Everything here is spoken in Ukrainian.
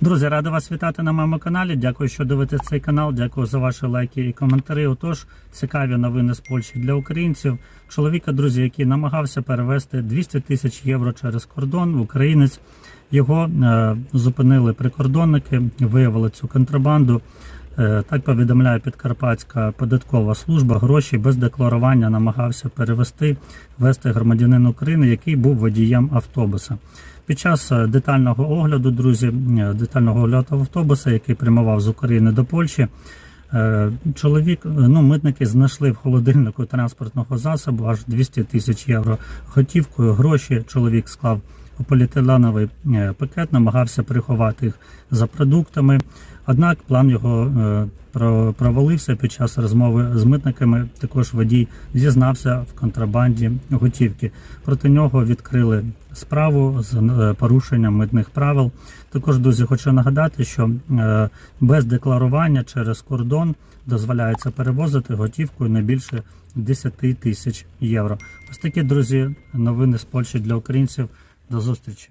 Друзі, радий вас вітати на моєму каналі. Дякую, що дивитесь цей канал. Дякую за ваші лайки і коментарі. Отож, цікаві новини з Польщі для українців. Чоловіка, друзі, який намагався перевести 200 тисяч євро через кордон, в українець. Його е, зупинили прикордонники, виявили цю контрабанду. Е, Так повідомляє Підкарпатська податкова служба. Гроші без декларування намагався перевести вести громадянин України, який був водієм автобуса. Під час е, детального огляду, друзі, е, детального огляду автобуса, який прямував з України до Польщі, е, чоловік, ну, митники знайшли в холодильнику транспортного засобу аж 200 тисяч євро готівкою. Гроші чоловік склав поліетиленовий е, пакет, намагався приховати їх за продуктами. Однак план його е, провалився під час розмови з митниками. Також водій зізнався в контрабанді готівки. Проти нього відкрили справу з е, порушенням митних правил. Також друзі, хочу нагадати, що без декларування через кордон дозволяється перевозити готівкою не більше 10 тисяч євро. Ось такі друзі новини з Польщі для українців. До зустрічі.